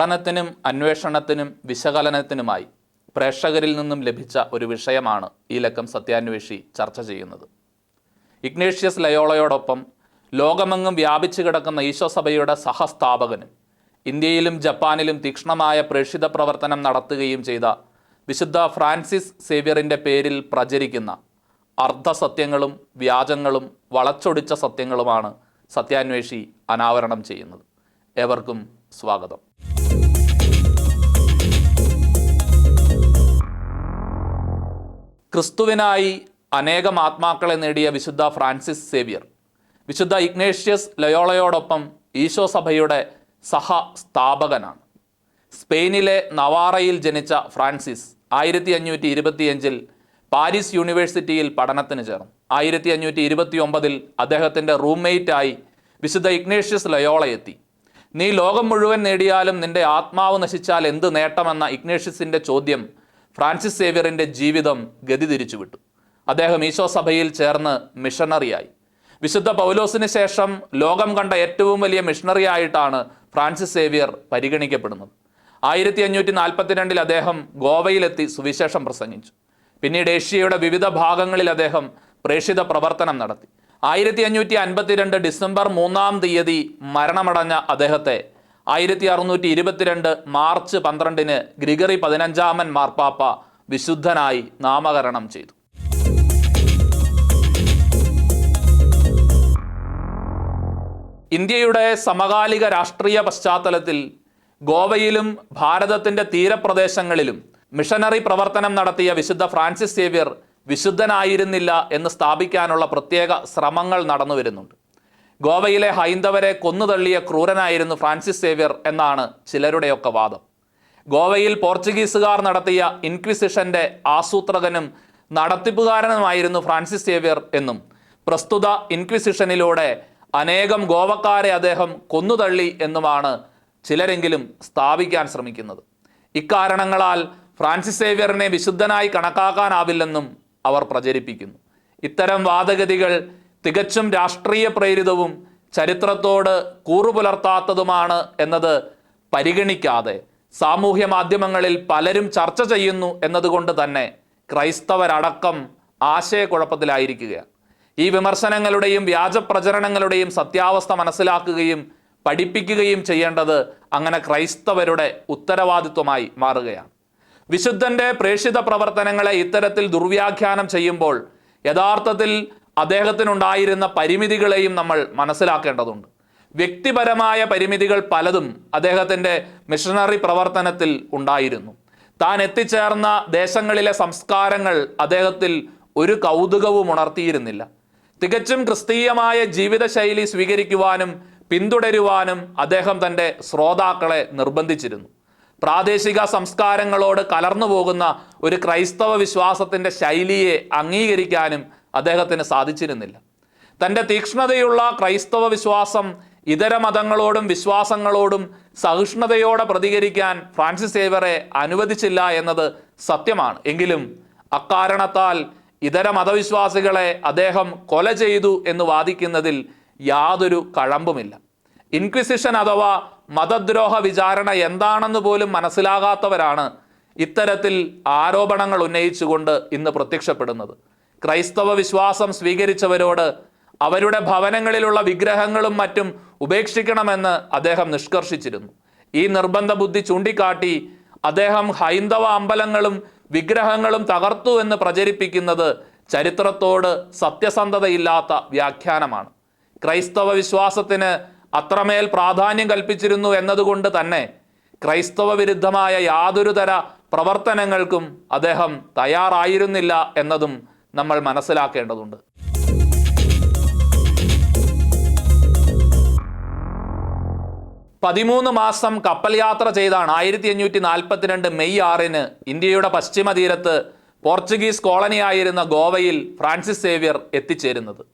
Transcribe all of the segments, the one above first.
പഠനത്തിനും അന്വേഷണത്തിനും വിശകലനത്തിനുമായി പ്രേക്ഷകരിൽ നിന്നും ലഭിച്ച ഒരു വിഷയമാണ് ഈ ലക്കം സത്യാന്വേഷി ചർച്ച ചെയ്യുന്നത്. ഇഗ്നേഷ്യസ് ലയോളയോടൊപ്പം ലോകമെങ്ങും വ്യാപിച്ചു കിടക്കുന്ന ഈശോ സഭയുടെ സഹസ്ഥാപകനും ഇന്ത്യയിലും ജപ്പാനിലും തീക്ഷ്ണമായ പ്രേക്ഷിത പ്രവർത്തനം നടത്തുകയും ചെയ്ത വിശുദ്ധ ഫ്രാൻസിസ് സേവ്യറിന്റെ പേരിൽ പ്രചരിക്കുന്ന അർദ്ധസത്യങ്ങളും വ്യാജങ്ങളും വളച്ചൊടിച്ച സത്യങ്ങളുമാണ് സത്യാന്വേഷി അനാവരണം ചെയ്യുന്നത്. ഏവർക്കും സ്വാഗതം. ക്രിസ്തുവിനായി അനേകം ആത്മാക്കളെ നേടിയ വിശുദ്ധ ഫ്രാൻസിസ് സേവ്യർ. വിശുദ്ധ ഇഗ്നേഷ്യസ് ലയോളയോടൊപ്പം ഈശോ സഭയുടെ സഹ സ്ഥാപകനാണ്. സ്പെയിനിലെ നവാറയിൽ ജനിച്ച ഫ്രാൻസിസ് ആയിരത്തി അഞ്ഞൂറ്റി ഇരുപത്തിയഞ്ചിൽ പാരീസ് യൂണിവേഴ്സിറ്റിയിൽ പഠനത്തിന് ചേർന്നു. ആയിരത്തി അഞ്ഞൂറ്റി ഇരുപത്തി ഒമ്പതിൽ അദ്ദേഹത്തിന്റെ റൂംമേറ്റായി വിശുദ്ധ ഇഗ്നേഷ്യസ് ലയോളയെത്തി നീ ലോകം മുഴുവൻ നേടിയാലും നിന്റെ ആത്മാവ് നശിച്ചാൽ എന്ത് നേട്ടമെന്ന ഇഗ്നേഷ്യസിന്റെ ചോദ്യം ഫ്രാൻസിസ് സേവ്യറിന്റെ ജീവിതം ഗതി തിരിച്ചുവിട്ടു അദ്ദേഹം ഈശോ സഭയിൽ ചേർന്ന് മിഷണറിയായി. വിശുദ്ധ പൗലോസിന് ശേഷം ലോകം കണ്ട ഏറ്റവും വലിയ മിഷണറി ആയിട്ടാണ് ഫ്രാൻസിസ് സേവ്യർ പരിഗണിക്കപ്പെടുന്നത്. ആയിരത്തി അഞ്ഞൂറ്റി നാൽപ്പത്തിരണ്ടിൽ അദ്ദേഹം ഗോവയിലെത്തി സുവിശേഷം പ്രസംഗിച്ചു. പിന്നീട് ഏഷ്യയുടെ വിവിധ ഭാഗങ്ങളിൽ അദ്ദേഹം പ്രേക്ഷിത പ്രവർത്തനം നടത്തി. ആയിരത്തി അഞ്ഞൂറ്റി അൻപത്തിരണ്ട് ഡിസംബർ മൂന്നാം തീയതി മരണമടഞ്ഞ അദ്ദേഹത്തെ ആയിരത്തി അറുന്നൂറ്റി ഇരുപത്തിരണ്ട് മാർച്ച് പന്ത്രണ്ടിന് ഗ്രിഗറി പതിനഞ്ചാമൻ മാർപ്പാപ്പ വിശുദ്ധനായി നാമകരണം ചെയ്തു. ഇന്ത്യയുടെ സമകാലിക രാഷ്ട്രീയ പശ്ചാത്തലത്തിൽ ഗോവയിലും ഭാരതത്തിന്റെ തീരപ്രദേശങ്ങളിലും മിഷനറി പ്രവർത്തനം നടത്തിയ വിശുദ്ധ ഫ്രാൻസിസ് സേവ്യർ വിശുദ്ധനായിരുന്നില്ല എന്ന് സ്ഥാപിക്കാനുള്ള പ്രത്യേക ശ്രമങ്ങൾ നടന്നു വരുന്നുണ്ട് ഗോവയിലെ ഹൈന്ദവരെ കൊന്നുതള്ളിയ ക്രൂരനായിരുന്നു ഫ്രാൻസിസ് സേവ്യർ എന്നാണ് ചിലരുടെയൊക്കെ വാദം. ഗോവയിൽ പോർച്ചുഗീസുകാർ നടത്തിയ ഇൻക്വിസിഷന്റെ ആസൂത്രകനും നടത്തിപ്പുകാരനുമായിരുന്നു ഫ്രാൻസിസ് സേവ്യർ എന്നും പ്രസ്തുത ഇൻക്വിസിഷനിലൂടെ അനേകം ഗോവക്കാരെ അദ്ദേഹം കൊന്നുതള്ളി എന്നുമാണ് ചിലരെങ്കിലും സ്ഥാപിക്കാൻ ശ്രമിക്കുന്നത്. ഇക്കാരണങ്ങളാൽ ഫ്രാൻസിസ് സേവ്യറിനെ വിശുദ്ധനായി കണക്കാക്കാനാവില്ലെന്നും അവർ പ്രചരിപ്പിക്കുന്നു. ഇത്തരം വാദഗതികൾ തികച്ചും രാഷ്ട്രീയ പ്രേരിതവും ചരിത്രത്തോട് കൂറുപുലർത്താത്തതുമാണ് എന്നത് പരിഗണിക്കാതെ സാമൂഹ്യ മാധ്യമങ്ങളിൽ പലരും ചർച്ച ചെയ്യുന്നു എന്നതുകൊണ്ട് തന്നെ ക്രൈസ്തവരടക്കം ആശയക്കുഴപ്പത്തിലായിരിക്കുകയാണ്. ഈ വിമർശനങ്ങളുടെയും വ്യാജ പ്രചരണങ്ങളുടെയും സത്യാവസ്ഥ മനസ്സിലാക്കുകയും പഠിപ്പിക്കുകയും ചെയ്യേണ്ടത് അങ്ങനെ ക്രൈസ്തവരുടെ ഉത്തരവാദിത്വമായി മാറുകയാണ്. വിശുദ്ധന്റെ പ്രേക്ഷിത പ്രവർത്തനങ്ങളെ ഇത്തരത്തിൽ ദുർവ്യാഖ്യാനം ചെയ്യുമ്പോൾ യഥാർത്ഥത്തിൽ അദ്ദേഹത്തിനുണ്ടായിരുന്ന പരിമിതികളെയും നമ്മൾ മനസ്സിലാക്കേണ്ടതുണ്ട്. വ്യക്തിപരമായ പരിമിതികൾ പലതും അദ്ദേഹത്തിന്റെ മിഷണറി പ്രവർത്തനത്തിൽ ഉണ്ടായിരുന്നു. താൻ എത്തിച്ചേർന്ന ദേശങ്ങളിലെ സംസ്കാരങ്ങൾ അദ്ദേഹത്തിൽ ഒരു കൗതുകവും ഉണർത്തിയിരുന്നില്ല. തികച്ചും ക്രിസ്തീയമായ ജീവിതശൈലി സ്വീകരിക്കുവാനും പിന്തുടരുവാനും അദ്ദേഹം തന്റെ ശ്രോതാക്കളെ നിർബന്ധിച്ചിരുന്നു. പ്രാദേശിക സംസ്കാരങ്ങളോട് കലർന്നു പോകുന്ന ഒരു ക്രൈസ്തവ വിശ്വാസത്തിന്റെ ശൈലിയെ അംഗീകരിക്കാനും അദ്ദേഹത്തിന് സാധിച്ചിരുന്നില്ല. തന്റെ തീക്ഷ്ണതയുള്ള ക്രൈസ്തവ വിശ്വാസം ഇതര മതങ്ങളോടും വിശ്വാസങ്ങളോടും സഹിഷ്ണുതയോടെ പ്രതികരിക്കാൻ ഫ്രാൻസിസ് സേവറെ അനുവദിച്ചില്ല എന്നത് സത്യമാണ്. എങ്കിലും അക്കാരണത്താൽ ഇതര മതവിശ്വാസികളെ അദ്ദേഹം കൊല ചെയ്തു എന്ന് വാദിക്കുന്നതിൽ യാതൊരു കഴമ്പുമില്ല. ഇൻക്വിസിഷൻ അഥവാ മതദ്രോഹ വിചാരണ എന്താണെന്ന് പോലും മനസ്സിലാകാത്തവരാണ് ഇത്തരത്തിൽ ആരോപണങ്ങൾ ഉന്നയിച്ചുകൊണ്ട് ഇന്ന് പ്രത്യക്ഷപ്പെടുന്നത്. ക്രൈസ്തവ വിശ്വാസം സ്വീകരിച്ചവരോട് അവരുടെ ഭവനങ്ങളിലുള്ള വിഗ്രഹങ്ങളും മറ്റും ഉപേക്ഷിക്കണമെന്ന് അദ്ദേഹം നിഷ്കർഷിച്ചിരുന്നു. ഈ നിർബന്ധ ബുദ്ധി ചൂണ്ടിക്കാട്ടി അദ്ദേഹം ഹൈന്ദവ അമ്പലങ്ങളും വിഗ്രഹങ്ങളും തകർത്തു എന്ന് പ്രചരിപ്പിക്കുന്നത് ചരിത്രത്തോട് സത്യസന്ധതയില്ലാത്ത വ്യാഖ്യാനമാണ്. ക്രൈസ്തവ വിശ്വാസത്തിന് അത്രമേൽ പ്രാധാന്യം കൽപ്പിച്ചിരുന്നു എന്നതുകൊണ്ട് തന്നെ ക്രൈസ്തവ വിരുദ്ധമായ യാതൊരു തര പ്രവർത്തനങ്ങൾക്കും അദ്ദേഹം തയ്യാറായിരുന്നില്ല എന്നതും നമ്മൾ മനസ്സിലാക്കേണ്ടതുണ്ട്. പതിമൂന്ന് മാസം കപ്പൽ യാത്ര ചെയ്താണ് ആയിരത്തി അഞ്ഞൂറ്റി നാൽപ്പത്തിരണ്ട് മെയ് ആറിന് ഇന്ത്യയുടെ പശ്ചിമ തീരത്ത് പോർച്ചുഗീസ് കോളനിയായിരുന്ന ഗോവയിൽ ഫ്രാൻസിസ് സേവ്യർ എത്തിച്ചേരുന്നത്.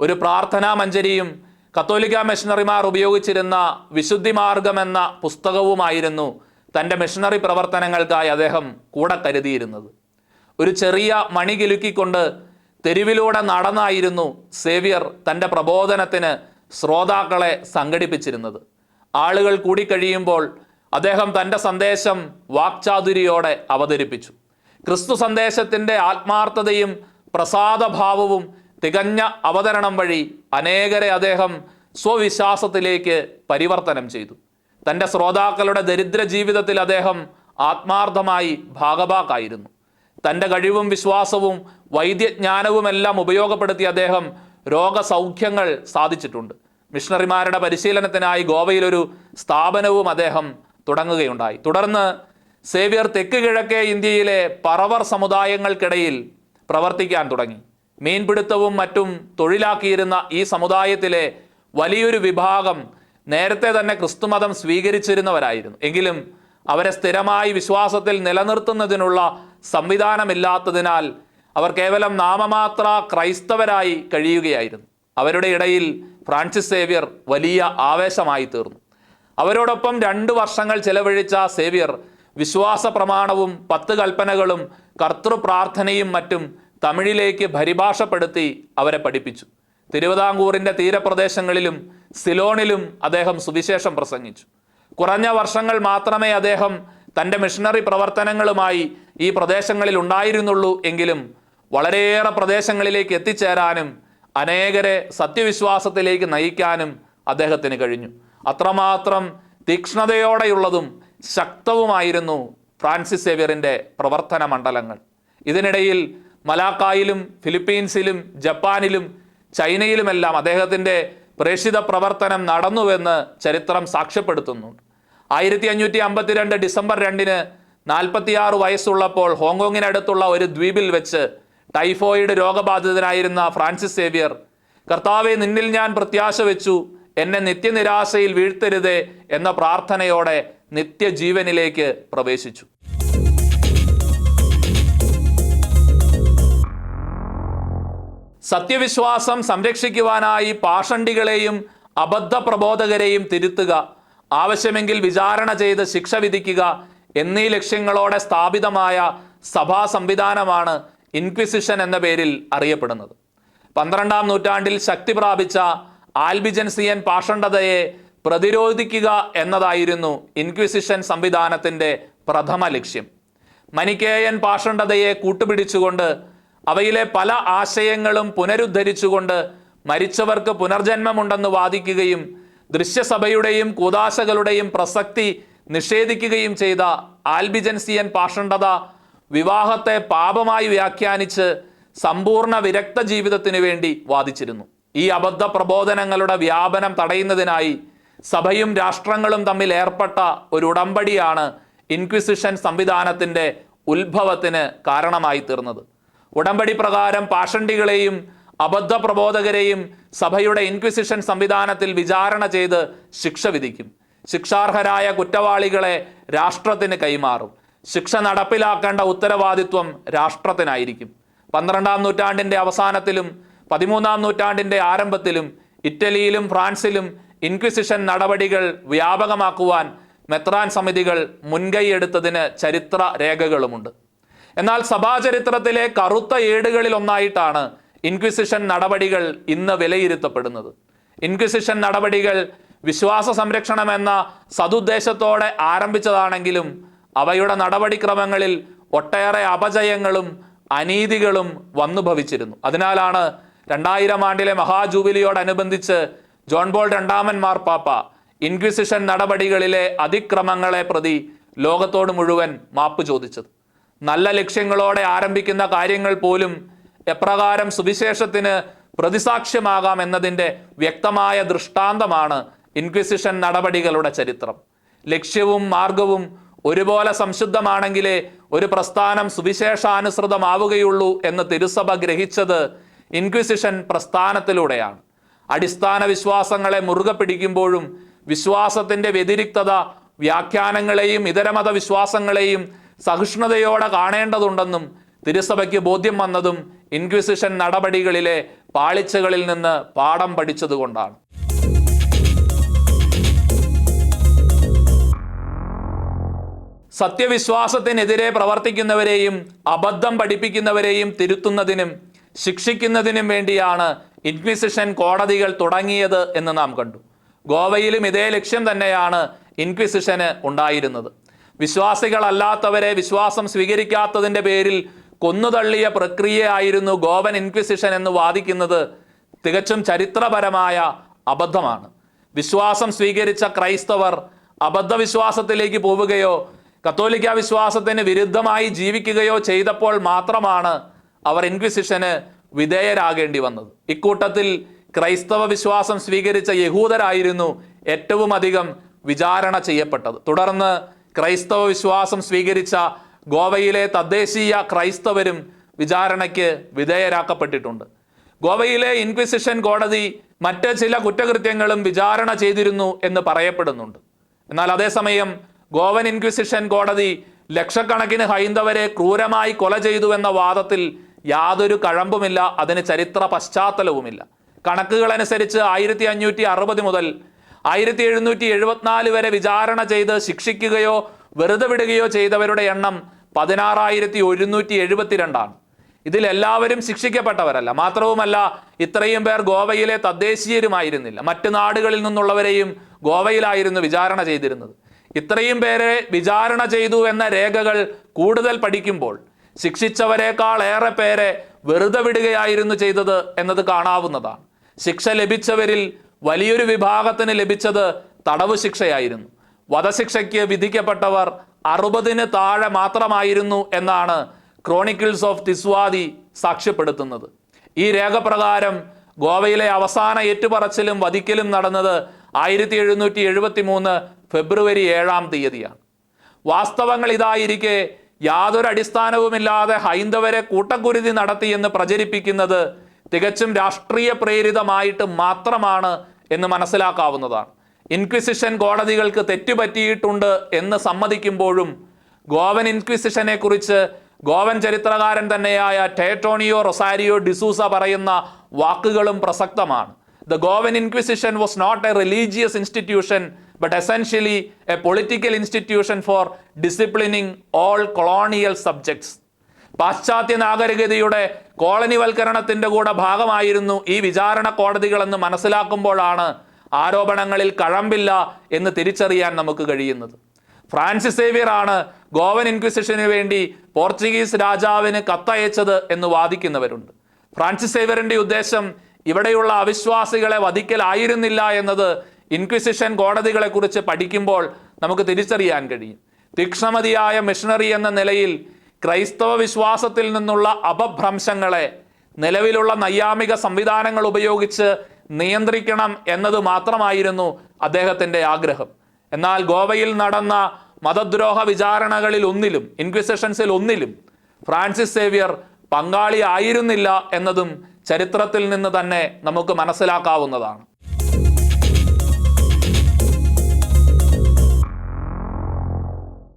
ഒരു പ്രാർത്ഥനാ മഞ്ജരിയും കത്തോലിക്ക മിഷണറിമാർ ഉപയോഗിച്ചിരുന്ന വിശുദ്ധി മാർഗം എന്ന പുസ്തകവുമായിരുന്നു തന്റെ മിഷണറി പ്രവർത്തനങ്ങൾക്കായി അദ്ദേഹം കൂടെ കരുതിയിരുന്നത്. ഒരു ചെറിയ മണി കിലുക്കിക്കൊണ്ട് തെരുവിലൂടെ നടന്നായിരുന്നു സേവ്യർ തന്റെ പ്രബോധനത്തിന് ശ്രോതാക്കളെ സംഘടിപ്പിച്ചിരുന്നത്. ആളുകൾ കൂടിക്കഴിയുമ്പോൾ അദ്ദേഹം തന്റെ സന്ദേശം വാക്ചാതുരിയോടെ അവതരിപ്പിച്ചു. ക്രിസ്തു സന്ദേശത്തിന്റെ ആത്മാർത്ഥതയും പ്രസാദഭാവവും തികഞ്ഞ അവതരണം വഴി അനേകരെ അദ്ദേഹം സ്വവിശ്വാസത്തിലേക്ക് പരിവർത്തനം ചെയ്തു. തന്റെ ശ്രോതാക്കളുടെ ദരിദ്ര ജീവിതത്തിൽ അദ്ദേഹം ആത്മാർത്ഥമായി ഭാഗഭാക്കായിരുന്നു. തന്റെ കഴിവും വിശ്വാസവും വൈദ്യജ്ഞാനവുമെല്ലാം ഉപയോഗപ്പെടുത്തി അദ്ദേഹം രോഗസൗഖ്യങ്ങൾ സാധിച്ചിട്ടുണ്ട്. മിഷണറിമാരുടെ പരിശീലനത്തിനായി ഗോവയിലൊരു സ്ഥാപനവും അദ്ദേഹം തുടങ്ങുകയുണ്ടായി. തുടർന്ന് സേവ്യർ തെക്ക് കിഴക്കേ ഇന്ത്യയിലെ പറവർ സമുദായങ്ങൾക്കിടയിൽ പ്രവർത്തിക്കാൻ തുടങ്ങി. മീൻപിടുത്തവും മറ്റും തൊഴിലാക്കിയിരുന്ന ഈ സമുദായത്തിലെ വലിയൊരു വിഭാഗം നേരത്തെ തന്നെ ക്രിസ്തുമതം സ്വീകരിച്ചിരുന്നവരായിരുന്നു. എങ്കിലും അവരെ സ്ഥിരമായി വിശ്വാസത്തിൽ നിലനിർത്തുന്നതിനുള്ള സംവിധാനമില്ലാത്തതിനാൽ അവർ കേവലം നാമമാത്ര ക്രൈസ്തവരായി കഴിയുകയായിരുന്നു. അവരുടെ ഇടയിൽ ഫ്രാൻസിസ് സേവ്യർ വലിയ ആവേശമായി തീർന്നു. അവരോടൊപ്പം രണ്ട് വർഷങ്ങൾ ചെലവഴിച്ച സേവ്യർ വിശ്വാസ പ്രമാണവും പത്ത് കൽപ്പനകളും കർത്തൃപ്രാർത്ഥനയും മറ്റും തമിഴിലേക്ക് പരിഭാഷപ്പെടുത്തി അവരെ പഠിപ്പിച്ചു. തിരുവിതാംകൂറിന്റെ തീരപ്രദേശങ്ങളിലും സിലോണിലും അദ്ദേഹം സുവിശേഷം പ്രസംഗിച്ചു. കുറഞ്ഞ വർഷങ്ങൾ മാത്രമേ അദ്ദേഹം തന്റെ മിഷണറി പ്രവർത്തനങ്ങളുമായി ഈ പ്രദേശങ്ങളിൽ ഉണ്ടായിരുന്നുള്ളൂ എങ്കിലും വളരെയേറെ പ്രദേശങ്ങളിലേക്ക് എത്തിച്ചേരാനും അനേകരെ സത്യവിശ്വാസത്തിലേക്ക് നയിക്കാനും അദ്ദേഹത്തിന് കഴിഞ്ഞു. അത്രമാത്രം തീക്ഷ്ണതയോടെയുള്ളതും ശക്തവുമായിരുന്നു ഫ്രാൻസിസ് സേവ്യറിന്റെ പ്രവർത്തന മണ്ഡലങ്ങൾ ഇതിനിടയിൽ മലാക്കായിലും ഫിലിപ്പീൻസിലും ജപ്പാനിലും ചൈനയിലുമെല്ലാം അദ്ദേഹത്തിന്റെ പ്രേഷിത പ്രവർത്തനം നടന്നുവെന്ന് ചരിത്രം സാക്ഷ്യപ്പെടുത്തുന്നു ആയിരത്തി അഞ്ഞൂറ്റി അമ്പത്തിരണ്ട് ഡിസംബർ രണ്ടിന് നാൽപ്പത്തിയാറ് വയസ്സുള്ളപ്പോൾ ഹോങ്കോങ്ങിനടുത്തുള്ള ഒരു ദ്വീപിൽ വെച്ച് ടൈഫോയിഡ് രോഗബാധിതനായിരുന്ന ഫ്രാൻസിസ് സേവിയർ കർത്താവെ നിന്നിൽ ഞാൻ പ്രത്യാശ വെച്ചു. എന്നെ നിത്യനിരാശയിൽ വീഴ്ത്തരുതേ എന്ന പ്രാർത്ഥനയോടെ നിത്യജീവനിലേക്ക് പ്രവേശിച്ചു. സത്യവിശ്വാസം സംരക്ഷിക്കുവാനായി പാഷണ്ടികളെയും അബദ്ധ പ്രബോധകരെയും തിരുത്തുക ആവശ്യമെങ്കിൽ വിചാരണ ചെയ്ത് ശിക്ഷ വിധിക്കുക എന്നീ ലക്ഷ്യങ്ങളോടെ സ്ഥാപിതമായ സഭാ സംവിധാനമാണ് ഇൻക്വിസിഷൻ എന്ന പേരിൽ അറിയപ്പെടുന്നത്. പന്ത്രണ്ടാം നൂറ്റാണ്ടിൽ ശക്തി പ്രാപിച്ച ആൽബിജൻസിയൻ പാഷണ്ഡതയെ പ്രതിരോധിക്കുക എന്നതായിരുന്നു ഇൻക്വിസിഷൻ സംവിധാനത്തിന്റെ പ്രഥമ ലക്ഷ്യം. മനിക്കേയൻ പാഷണ്ഡതയെ കൂട്ടുപിടിച്ചുകൊണ്ട് അവയിലെ പല ആശയങ്ങളും പുനരുദ്ധരിച്ചുകൊണ്ട് മരിച്ചവർക്ക് പുനർജന്മമുണ്ടെന്ന് വാദിക്കുകയും ദൃശ്യസഭയുടെയും കൂതാശകളുടെയും പ്രസക്തി നിഷേധിക്കുകയും ചെയ്ത ആൽബിജൻസിയൻ പാഷണ്ഡത വിവാഹത്തെ പാപമായി വ്യാഖ്യാനിച്ച് സമ്പൂർണ വിരക്ത ജീവിതത്തിനു വേണ്ടി വാദിച്ചിരുന്നു. ഈ അബദ്ധ പ്രബോധനങ്ങളുടെ വ്യാപനം തടയുന്നതിനായി സഭയും രാഷ്ട്രങ്ങളും തമ്മിൽ ഏർപ്പെട്ട ഒരു ഉടമ്പടിയാണ് ഇൻക്വിസിഷൻ സംവിധാനത്തിന്റെ ഉത്ഭവത്തിന് കാരണമായി തീർന്നത്. ഉടമ്പടി പ്രകാരം പാഷണ്ടികളെയും അബദ്ധ പ്രബോധകരെയും സഭയുടെ ഇൻക്വിസിഷൻ സംവിധാനത്തിൽ വിചാരണ ചെയ്ത് ശിക്ഷ വിധിക്കും. ശിക്ഷാർഹരായ കുറ്റവാളികളെ രാഷ്ട്രത്തിന് കൈമാറും. ശിക്ഷ നടപ്പിലാക്കേണ്ട ഉത്തരവാദിത്വം രാഷ്ട്രത്തിനായിരിക്കും. പന്ത്രണ്ടാം നൂറ്റാണ്ടിന്റെ അവസാനത്തിലും പതിമൂന്നാം നൂറ്റാണ്ടിന്റെ ആരംഭത്തിലും ഇറ്റലിയിലും ഫ്രാൻസിലും ഇൻക്വിസിഷൻ നടപടികൾ വ്യാപകമാക്കുവാൻ മെത്രാൻ സമിതികൾ മുൻകൈയെടുത്തതിന് ചരിത്ര രേഖകളുമുണ്ട്. എന്നാൽ സഭാചരിത്രത്തിലെ കറുത്ത ഏടുകളിൽ ഒന്നായിട്ടാണ് ഇൻക്വിസിഷൻ നടപടികൾ ഇന്ന് വിലയിരുത്തപ്പെടുന്നത്. ഇൻക്വിസിഷൻ നടപടികൾ വിശ്വാസ സംരക്ഷണമെന്ന സതുദ്ദേശത്തോടെ ആരംഭിച്ചതാണെങ്കിലും അവയുടെ നടപടിക്രമങ്ങളിൽ ഒട്ടേറെ അപജയങ്ങളും അനീതികളും വന്നു ഭവിച്ചിരുന്നു അതിനാലാണ് രണ്ടായിരം ആണ്ടിലെ മഹാജൂബിലിയോടനുബന്ധിച്ച് ജോൺ ബോൾ രണ്ടാമൻ മാർപ്പാപ്പ ഇൻക്വിസിഷൻ നടപടികളിലെ അതിക്രമങ്ങളെ പ്രതി ലോകത്തോട് മുഴുവൻ മാപ്പ് ചോദിച്ചത്. നല്ല ലക്ഷ്യങ്ങളോടെ ആരംഭിക്കുന്ന കാര്യങ്ങൾ പോലും എപ്രകാരം സുവിശേഷത്തിന് പ്രതിസാക്ഷ്യമാകാം എന്നതിന്റെ വ്യക്തമായ ദൃഷ്ടാന്തമാണ് ഇൻക്വിസിഷൻ നടപടികളുടെ ചരിത്രം. ലക്ഷ്യവും മാർഗവും ഒരുപോലെ സംശുദ്ധമാണെങ്കിലേ ഒരു പ്രസ്ഥാനം സുവിശേഷാനുസൃതമാവുകയുള്ളൂ എന്ന് തിരുസഭ ഗ്രഹിച്ചത് ഇൻക്വിസിഷൻ പ്രസ്ഥാനത്തിലൂടെയാണ്. അടിസ്ഥാന വിശ്വാസങ്ങളെ മുറുകെ പിടിക്കുമ്പോഴും വിശ്വാസത്തിന്റെ വ്യതിരിക്തത വ്യാഖ്യാനങ്ങളെയും ഇതരമത വിശ്വാസങ്ങളെയും സഹിഷ്ണുതയോടെ കാണേണ്ടതുണ്ടെന്നും തിരുസഭയ്ക്ക് ബോധ്യം വന്നതും ഇൻക്വിസിഷൻ നടപടികളിലെ പാളിച്ചകളിൽ നിന്ന് പാഠം പഠിച്ചതുകൊണ്ടാണ്. സത്യവിശ്വാസത്തിനെതിരെ പ്രവർത്തിക്കുന്നവരെയും അബദ്ധം പഠിപ്പിക്കുന്നവരെയും തിരുത്തുന്നതിനും ശിക്ഷിക്കുന്നതിനും വേണ്ടിയാണ് ഇൻക്വിസിഷൻ കോടതികൾ തുടങ്ങിയത് എന്ന് നാം കണ്ടു. ഗോവയിലും ഇതേ ലക്ഷ്യം തന്നെയാണ് ഇൻക്വിസിഷന് ഉണ്ടായിരുന്നത്. വിശ്വാസികളല്ലാത്തവരെ വിശ്വാസം സ്വീകരിക്കാത്തതിന്റെ പേരിൽ കൊന്നുതള്ളിയ പ്രക്രിയയായിരുന്നു ഗോവൻ ഇൻക്വിസിഷൻ എന്ന് വാദിക്കുന്നത് തികച്ചും ചരിത്രപരമായ അബദ്ധമാണ്. വിശ്വാസം സ്വീകരിച്ച ക്രൈസ്തവർ അബദ്ധവിശ്വാസത്തിലേക്ക് പോവുകയോ കത്തോലിക്ക വിശ്വാസത്തിന് വിരുദ്ധമായി ജീവിക്കുകയോ ചെയ്തപ്പോൾ മാത്രമാണ് അവർ ഇൻക്വിസിഷന് വിധേയരാകേണ്ടി വന്നത്. ഇക്കൂട്ടത്തിൽ ക്രൈസ്തവ വിശ്വാസം സ്വീകരിച്ച യഹൂദരായിരുന്നു ഏറ്റവും അധികം വിചാരണ ചെയ്യപ്പെട്ടത്. തുടർന്ന് ക്രൈസ്തവ വിശ്വാസം സ്വീകരിച്ച ഗോവയിലെ തദ്ദേശീയ ക്രൈസ്തവരും വിചാരണയ്ക്ക് വിധേയരാക്കപ്പെട്ടിട്ടുണ്ട്. ഗോവയിലെ ഇൻക്വിസിഷൻ കോടതി മറ്റ് ചില കുറ്റകൃത്യങ്ങളും വിചാരണ ചെയ്തിരുന്നു എന്ന് പറയപ്പെടുന്നുണ്ട്. എന്നാൽ അതേസമയം ഗോവൻ ഇൻക്വിസിഷൻ കോടതി ലക്ഷക്കണക്കിന് ഹൈന്ദവരെ ക്രൂരമായി കൊല ചെയ്തു എന്ന വാദത്തിൽ യാതൊരു കഴമ്പുമില്ല അതിന് ചരിത്ര പശ്ചാത്തലവുമില്ല. കണക്കുകൾ അനുസരിച്ച് ആയിരത്തി അഞ്ഞൂറ്റി അറുപത് മുതൽ ആയിരത്തി എഴുന്നൂറ്റി എഴുപത്തിനാല് വരെ വിചാരണ ചെയ്ത് ശിക്ഷിക്കുകയോ വെറുതെ വിടുകയോ ചെയ്തവരുടെ എണ്ണം പതിനാറായിരത്തി ഒരുന്നൂറ്റി എഴുപത്തിരണ്ടാണ്. ഇതിൽ എല്ലാവരും ശിക്ഷിക്കപ്പെട്ടവരല്ല. മാത്രവുമല്ല ഇത്രയും പേർ ഗോവയിലെ തദ്ദേശീയരുമായിരുന്നില്ല. മറ്റു നാടുകളിൽ നിന്നുള്ളവരെയും ഗോവയിലായിരുന്നു വിചാരണ ചെയ്തിരുന്നത്. ഇത്രയും പേരെ വിചാരണ ചെയ്തു എന്ന രേഖകൾ കൂടുതൽ പഠിക്കുമ്പോൾ ശിക്ഷിച്ചവരെക്കാൾ ഏറെ പേരെ വെറുതെ വിടുകയായിരുന്നു ചെയ്തത് എന്നത് കാണാവുന്നതാണ്. ശിക്ഷ ലഭിച്ചവരിൽ വലിയൊരു വിഭാഗത്തിന് ലഭിച്ചത് തടവ് ശിക്ഷയായിരുന്നു. വധശിക്ഷയ്ക്ക് വിധിക്കപ്പെട്ടവർ അറുപതിന് താഴെ മാത്രമായിരുന്നു എന്നാണ് ക്രോണിക്കിൾസ് ഓഫ് തിസ്വാദി സാക്ഷ്യപ്പെടുത്തുന്നത്. ഈ രേഖ പ്രകാരം ഗോവയിലെ അവസാന ഏറ്റുപറച്ചിലും വധിക്കലും നടന്നത് ആയിരത്തി എഴുന്നൂറ്റി എഴുപത്തി മൂന്ന് ഫെബ്രുവരി ഏഴാം തീയതിയാണ്. വാസ്തവങ്ങൾ ഇതായിരിക്കെ യാതൊരു അടിസ്ഥാനവുമില്ലാതെ ഹൈന്ദവരെ കൂട്ടക്കുരുതി നടത്തിയെന്ന് പ്രചരിപ്പിക്കുന്നത് തികച്ചും രാഷ്ട്രീയ പ്രേരിതമായിട്ട് മാത്രമാണ് എന്ന് മനസ്സിലാക്കാവുന്നതാണ്. ഇൻക്വിസിഷൻ കോടതികൾക്ക് തെറ്റുപറ്റിയിട്ടുണ്ട് എന്ന് സമ്മതിക്കുമ്പോഴും ഗോവൻ ഇൻക്വിസിഷനെ കുറിച്ച് ഗോവൻ ചരിത്രകാരൻ തന്നെയായ ടേറ്റോണിയോ റൊസാരിയോ ഡിസൂസ പറയുന്ന വാക്കുകളും പ്രസക്തമാണ്. The Goan inquisition was not a religious institution but essentially a political institution for disciplining all colonial subjects പാശ്ചാത്യ നാഗരികതയുടെ കോളനിവൽക്കരണത്തിന്റെ കൂടെ ഭാഗമായിരുന്നു ഈ വിചാരണ കോടതികളെന്ന് മനസ്സിലാക്കുമ്പോഴാണ് ആരോപണങ്ങളിൽ കഴമ്പില്ല എന്ന് തിരിച്ചറിയാൻ നമുക്ക് കഴിയുന്നത്. ഫ്രാൻസിസ് സേവിയർ ആണ് ഗോവൻ ഇൻക്വിസിഷന് വേണ്ടി പോർച്ചുഗീസ് രാജാവിന് കത്തയച്ചത് എന്ന് വാദിക്കുന്നവരുണ്ട്. ഫ്രാൻസിസ് സേവിയറിന്റെ ഉദ്ദേശം ഇവിടെയുള്ള അവിശ്വാസികളെ വധിക്കലായിരുന്നില്ല എന്നത് ഇൻക്വിസിഷൻ കോടതികളെ കുറിച്ച് പഠിക്കുമ്പോൾ നമുക്ക് തിരിച്ചറിയാൻ കഴിയും. തീക്ഷ്ണമതിയായ മിഷണറി എന്ന നിലയിൽ ക്രൈസ്തവ വിശ്വാസത്തിൽ നിന്നുള്ള അപഭ്രംശങ്ങളെ നിലവിലുള്ള നൈയാമിക സംവിധാനങ്ങൾ ഉപയോഗിച്ച് നിയന്ത്രിക്കണം എന്നത് മാത്രമായിരുന്നു അദ്ദേഹത്തിന്റെ ആഗ്രഹം. എന്നാൽ ഗോവയിൽ നടന്ന മതദ്രോഹ വിചാരണകളിൽ ഒന്നിലും ഇൻക്വിസിഷൻസിൽ ഒന്നിലും ഫ്രാൻസിസ് സേവിയർ പങ്കാളി ആയിരുന്നില്ല എന്നതും ചരിത്രത്തിൽ നിന്ന് തന്നെ നമുക്ക് മനസ്സിലാക്കാവുന്നതാണ്.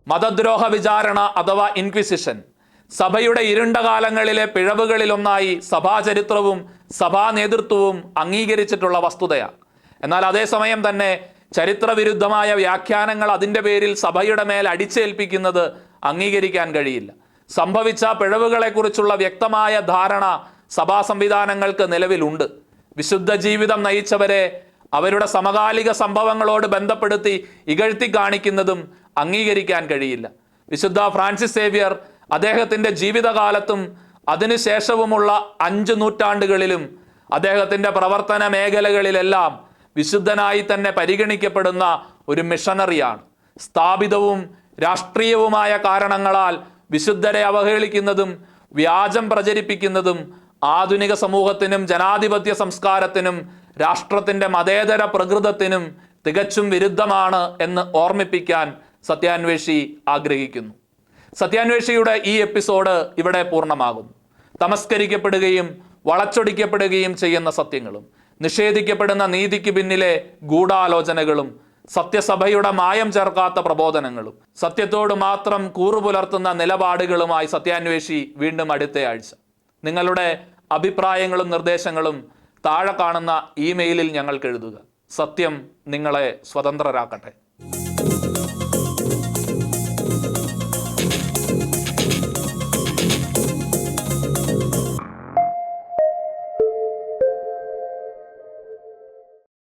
മതദ്രോഹ വിചാരണ അഥവാ ഇൻക്വിസിഷൻ സഭയുടെ ഇരുണ്ട കാലങ്ങളിലെ പിഴവുകളിലൊന്നായി സഭാചരിത്രവും സഭാ നേതൃത്വവും അംഗീകരിച്ചിട്ടുള്ള വസ്തുതയാണ്. എന്നാൽ അതേസമയം തന്നെ ചരിത്രവിരുദ്ധമായ വ്യാഖ്യാനങ്ങൾ അതിന്റെ പേരിൽ സഭയുടെ മേൽ അടിച്ചേൽപ്പിക്കുന്നത് അംഗീകരിക്കാൻ കഴിയില്ല. സംഭവിച്ച പിഴവുകളെക്കുറിച്ചുള്ള വ്യക്തമായ ധാരണ സഭാ സംവിധാനങ്ങൾക്ക് നിലവിലുണ്ട്. വിശുദ്ധ ജീവിതം നയിച്ചവരെ അവരുടെ സമകാലിക സംഭവങ്ങളോട് ബന്ധപ്പെടുത്തി ഇകഴ്ത്തി കാണിക്കുന്നതും അംഗീകരിക്കാൻ കഴിയില്ല. വിശുദ്ധ ഫ്രാൻസിസ് സേവ്യർ അദ്ദേഹത്തിന്റെ ജീവിതകാലത്തും അതിനുശേഷവുമുള്ള അഞ്ച് നൂറ്റാണ്ടുകളിലും അദ്ദേഹത്തിന്റെ പ്രവർത്തന മേഖലകളിലെല്ലാം വിശുദ്ധനായി തന്നെ പരിഗണിക്കപ്പെടുന്ന ഒരു മിഷണറിയാണ് സ്ഥാപിതവും രാഷ്ട്രീയവുമായ കാരണങ്ങളാൽ വിശുദ്ധരെ അവഹേളിക്കുന്നതും വ്യാജം പ്രചരിപ്പിക്കുന്നതും ആധുനിക സമൂഹത്തിനും ജനാധിപത്യ സംസ്കാരത്തിനും രാഷ്ട്രത്തിന്റെ മതേതര പ്രകൃതത്തിനും തികച്ചും വിരുദ്ധമാണ് എന്ന് ഓർമ്മിപ്പിക്കാൻ സത്യാന്വേഷി ആഗ്രഹിക്കുന്നു. സത്യാന്വേഷിയുടെ ഈ എപ്പിസോഡ് ഇവിടെ പൂർണമാകുന്നു. തമസ്കരിക്കപ്പെടുകയും വളച്ചൊടിക്കപ്പെടുകയും ചെയ്യുന്ന സത്യങ്ങളും നിഷേധിക്കപ്പെടുന്ന നീതിക്ക് പിന്നിലെ ഗൂഢാലോചനകളും സത്യസഭയുടെ മായം ചേർക്കാത്ത പ്രബോധനങ്ങളും സത്യത്തോട് മാത്രം കൂറുപുലർത്തുന്ന നിലപാടുകളുമായി സത്യാന്വേഷി വീണ്ടും അടുത്ത ആഴ്ച. നിങ്ങളുടെ അഭിപ്രായങ്ങളും നിർദ്ദേശങ്ങളും താഴെ കാണുന്ന ഇമെയിലിൽ ഞങ്ങൾക്ക് എഴുതുക. സത്യം നിങ്ങളെ സ്വതന്ത്രരാക്കട്ടെ.